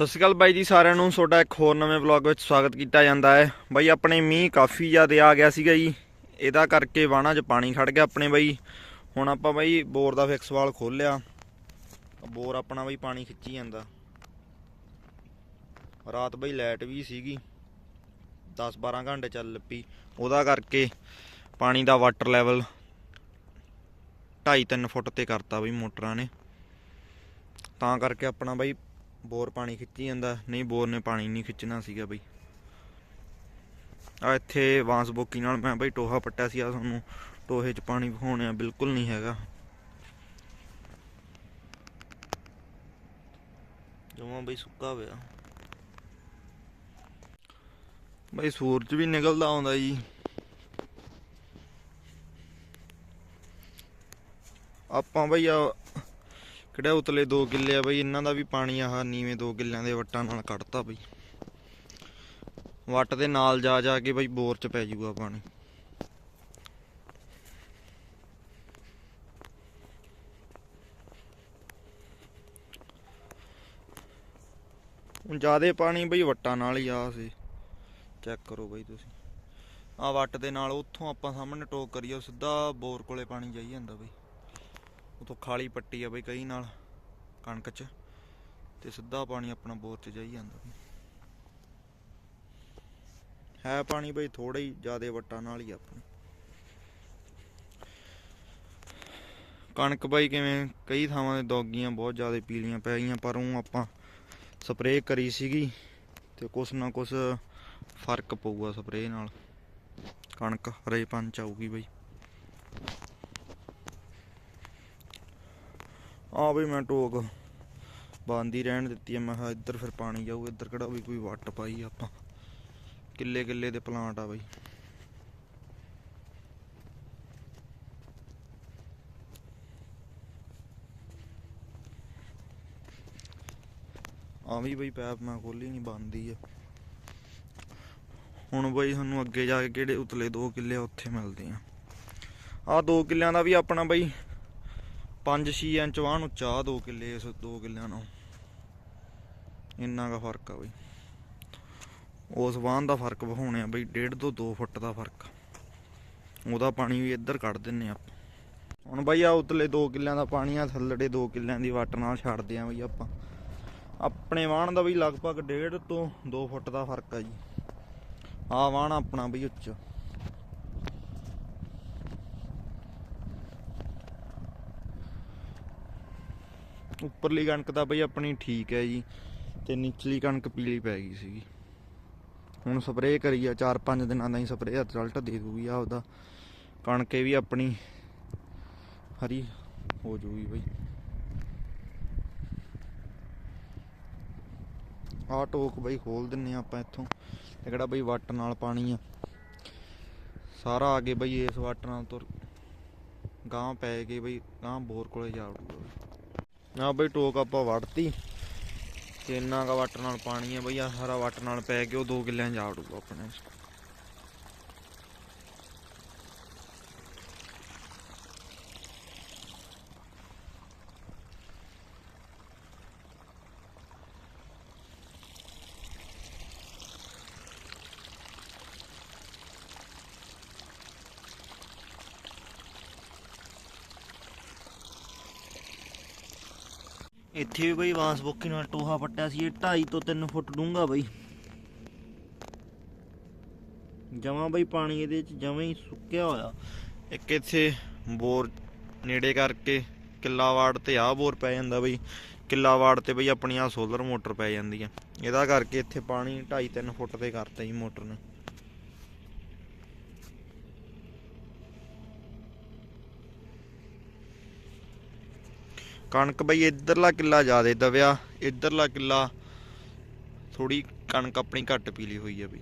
ਸਤਿ ਸ਼੍ਰੀ ਅਕਾਲ ਬਾਈ ਜੀ, ਸਾਰਿਆਂ ਨੂੰ ਤੁਹਾਡਾ ਇੱਕ ਹੋਰ ਨਵੇਂ ਵਲੌਗ ਵਿੱਚ ਸਵਾਗਤ ਕੀਤਾ ਜਾਂਦਾ ਹੈ। ਬਾਈ, ਆਪਣੇ ਮੀਂਹ ਕਾਫੀ ਜ਼ਿਆਦਾ ਆ ਗਿਆ ਸੀਗਾ ਜੀ। ਇਹਦਾ ਕਰਕੇ ਵਾਹਣਾ 'ਚ ਪਾਣੀ ਖੜ ਗਿਆ ਆਪਣੇ ਬਾਈ। ਹੁਣ ਆਪਾਂ ਬਾਈ ਬੋਰ ਦਾ ਫਿਕਸ ਵਾਲ ਖੋਲਿਆ ਬੋਰ ਆਪਣਾ ਬਾਈ ਪਾਣੀ ਖਿੱਚੀ ਜਾਂਦਾ। ਰਾਤ ਬਾਈ ਲਾਈਟ ਵੀ ਸੀਗੀ। 10-12 ਘੰਟੇ ਚੱਲ ਪਈ। ਉਹਦਾ ਕਰਕੇ ਪਾਣੀ ਦਾ ਵਾਟਰ ਲੈਵਲ 2.5-3 ਫੁੱਟ ਤੇ ਕਰਤਾ ਬਈ ਮੋਟਰਾਂ ਨੇ। ਤਾਂ ਕਰਕੇ ਆਪਣਾ ਬਾਈ ਬੋਰ ਪਾਣੀ ਖਿੱਚੀ ਜਾਂਦਾ। ਨਹੀਂ, ਬੋਰ ਨੇ ਪਾਣੀ ਨਹੀਂ ਖਿੱਚਣਾ ਸੀਗਾ ਬਈ। ਆ ਇੱਥੇ ਵਾਂਸ ਬੋਕੀ ਨਾਲ ਮੈਂ ਬਈ ਟੋਹਾ ਪੱਟਿਆ ਸੀ ਆ ਤੁਹਾਨੂੰ ਟੋਹੇ 'ਚ ਪਾਣੀ ਵਹਾਉਣਿਆ ਬਿਲਕੁਲ ਨਹੀਂ ਹੈਗਾ। ਜਮਾ ਬਈ ਸੁੱਕਾ ਹੋਇਆ ਬਈ ਸੂਰਜ ਵੀ ਨਿਕਲਦਾ ਆਉਂਦਾ ਜੀ। ਆਪਾਂ ਬਈ ਆ ਕਿਹੜਾ ਉਤਲੇ 2 ਕਿੱਲੇ ਆ ਬਈ, ਇਹਨਾਂ ਦਾ ਵੀ ਪਾਣੀ ਆਹ ਨੀਵੇਂ 2 ਕਿੱਲਿਆਂ ਦੇ ਵੱਟਾਂ ਨਾਲ ਕੱਢਤਾ ਬਈ। ਵੱਟ ਦੇ ਨਾਲ ਜਾ ਜਾ ਕੇ ਬਈ ਬੋਰ ਚ ਪੈ ਜਾਊਗਾ ਪਾਣੀ। ਹੁਣ ਜਿਆਦੇ ਪਾਣੀ ਬਈ ਵੱਟਾਂ ਨਾਲ ਹੀ ਆ ਸੀ ਚੈੱਕ ਕਰੋ ਬਈ ਤੁਸੀਂ। ਆ ਵੱਟ ਦੇ ਨਾਲ ਉੱਥੋਂ ਆਪਾਂ ਸਾਹਮਣੇ ਟੋਕ ਕਰੀਏ ਸਿੱਧਾ ਬੋਰ ਕੋਲੇ ਪਾਣੀ ਜਾਈ ਜਾਂਦਾ ਬਈ। ਉਥੋਂ ਖਾਲੀ ਪੱਟੀ ਆ ਬਈ ਕਈ ਨਾਲ, ਕਣਕ 'ਚ, ਤੇ ਸਿੱਧਾ ਪਾਣੀ ਆਪਣਾ ਬੋਰ 'ਚ ਜਾਈ ਜਾਂਦਾ ਹੈ ਪਾਣੀ ਬਈ ਥੋੜਾ ਹੀ, ਜਿਆਦੇ ਵੱਟਾਂ ਨਾਲ ਹੀ ਆ ਕਣਕ ਬਾਈ ਕਿਵੇਂ, ਕਈ ਥਾਵਾਂ ਤੇ ਦੋਗੀਆਂ ਬਹੁਤ ਜ਼ਿਆਦਾ ਪੀਲੀਆਂ ਪੈ ਗਈਆਂ, ਪਰ ਉਹ ਆਪਾਂ ਸਪਰੇਅ ਕਰੀ ਸੀਗੀ, ਤੇ ਕੁਛ ਨਾ ਕੁਛ ਫ਼ਰਕ ਪਊਗਾ ਸਪਰੇਅ ਨਾਲ। ਕਣਕ ਹਰੇ ਪੰਚ ਆਊਗੀ ਬਈ। ਆ ਬਈ ਮੈਂ ਟੋਕ। ਬੰਦ ਰਹਿਣ ਦਿੱਤੀ ਆ, ਮੈਂ ਕਿਹਾ ਇੱਧਰ ਫਿਰ ਪਾਣੀ ਜਾਊ, ਇੱਧਰ ਕਿਹੜਾ ਵੀ ਕੋਈ ਵੱਟ ਪਾਈ ਆਪਾਂ। ਕਿੱਲੇ ਕਿੱਲੇ ਦੇ ਪਲਾਂਟ ਆ ਬਈ। ਆ ਵੀ ਬਈ ਪੈਪ ਮੈਂ ਖੋਲੀ ਨਹੀਂ ਬੰਦੀ ਆ। ਹੁਣ ਬਈ ਸਾਨੂੰ ਅੱਗੇ ਜਾ ਕੇ ਕਿਹੜੇ ਉਤਲੇ 2 ਕਿੱਲੇ ਉੱਥੇ ਮਿਲਦੇ ਆ। ਆ 2 ਕਿੱਲਿਆਂ ਦਾ ਵੀ ਆਪਣਾ ਬਈ 5-6 ਇੰਚ ਵਾਹਣ ਉੱਚਾ 2 ਕਿੱਲੇ, ਇਸ 2 ਕਿੱਲਿਆਂ ਨਾਲ ਇੰਨਾ ਦਾ ਫ਼ਰਕ ਆ ਬਈ। ਉਸ ਵਾਹਨ ਦਾ ਫ਼ਰਕ ਵਹਾਉਣੇ ਆ ਬਈ 1.5 ਤੋਂ 2 ਫੁੱਟ ਦਾ ਫ਼ਰਕ। ਉਹਦਾ ਪਾਣੀ ਵੀ ਇੱਧਰ ਕੱਢ ਦਿੰਨੇ ਆਪਾਂ। ਹੁਣ ਬਈ ਆ ਉਤਲੇ 2 ਕਿੱਲਿਆਂ ਦਾ ਪਾਣੀ ਆ, ਥੱਲੜੇ 2 ਕਿੱਲਿਆਂ ਦੀ ਵਾਟ ਨਾਲ ਛੱਡਦੇ ਆ ਬਈ ਆਪਾਂ। ਆਪਣੇ ਵਾਹਣ ਦਾ ਬਈ ਲਗਭਗ 1.5 ਤੋਂ 2 ਫੁੱਟ ਦਾ ਫ਼ਰਕ ਆ ਜੀ। ਆ ਵਾਹਣ ਆਪਣਾ ਬਈ ਉੱਚਾ। ਉੱਪਰਲੀ ਕਣਕ ਤਾਂ ਬਈ ਆਪਣੀ ਠੀਕ ਹੈ ਜੀ ਤੇ ਨਿਚਲੀ ਕਣਕ ਪੀਲੀ ਪੈ ਗਈ ਸੀਗੀ। ਹੁਣ ਸਪਰੇਅ ਕਰੀ ਆ 4-5 ਦਿਨਾਂ ਦਾ ਹੀ ਸਪਰੇਅ ਰਿਜ਼ਲਟ ਦੇ ਦੂਗੀ ਆ ਉਹਦਾ। ਕਣਕੇ ਵੀ ਆਪਣੀ ਹਰੀ ਹੋ ਜੂਗੀ ਬਈ। ਆ ਟੋਕ ਬਈ ਖੋਲ ਦਿੰਨੇ ਆ ਆਪਾਂ ਇੱਥੋਂ ਤੇ ਕਿਹੜਾ ਬਈ ਵੱਟ ਨਾਲ ਪਾਣੀ ਆ। ਸਾਰਾ ਆ ਕੇ ਬਈ ਇਸ ਵੱਟ ਨਾਲ ਤੁਰ ਗਾਂ ਪੈ ਗਏ ਬਈ ਗਾਂ ਬੋਰ ਕੋਲੇ ਜਾ ਵੜੂਗਾ ਆ ਬਈ ਟੋਕ ਆਪਾਂ ਵੜਤੀ ਤੇ ਇੰਨਾ ਕਾ ਵੱਟ ਨਾਲ ਪਾਣੀ ਆ ਬਈ ਆ ਸਾਰਾ ਵੱਟ ਨਾਲ ਪੈ ਕੇ ਉਹ 2 ਕਿੱਲਿਆਂ ਜਾ ਵੜੂਗਾ ਆਪਣੇ। ਇੱਥੇ ਵੀ ਬਈ ਵਾਂਸ ਬੁੱਕੀ ਨਾਲ ਟੋਹਾ ਪੱਟਿਆ ਸੀ, ਇਹ 2.5 ਤੋਂ 3 ਫੁੱਟ ਡੂੰਘਾ ਬਈ। ਜਮਾ ਬਈ ਪਾਣੀ ਇਹਦੇ ਚ ਜਮਾ ਹੀ ਸੁੱਕਿਆ ਹੋਇਆ। ਇੱਕ ਇੱਥੇ ਬੋਰ ਨੇੜੇ ਕਰਕੇ ਕਿੱਲਾ ਵਾੜ ਤੇ ਆਹ ਬੋਰ ਪੈ ਜਾਂਦਾ ਬਈ। ਕਿੱਲਾ ਵਾੜ ਤੇ ਬਈ ਆਪਣੀ ਆ ਸੋਲਰ ਮੋਟਰ ਪੈ ਜਾਂਦੀ ਆ। ਇਹਦਾ ਕਰਕੇ ਇੱਥੇ ਪਾਣੀ 2.5 3 ਫੁੱਟ ਤੇ ਕਰਤਾ ਜੀ ਮੋਟਰ ਨੇ। ਕਣਕ ਬਈ ਇਧਰਲਾ ਕਿੱਲਾ ਜ਼ਿਆਦਾ ਦਵਿਆ ਇਧਰਲਾ ਕਿੱਲਾ ਥੋੜੀ ਕਣਕ ਆਪਣੀ ਘੱਟ ਪੀਲੀ ਹੋਈ ਆ ਬਈ।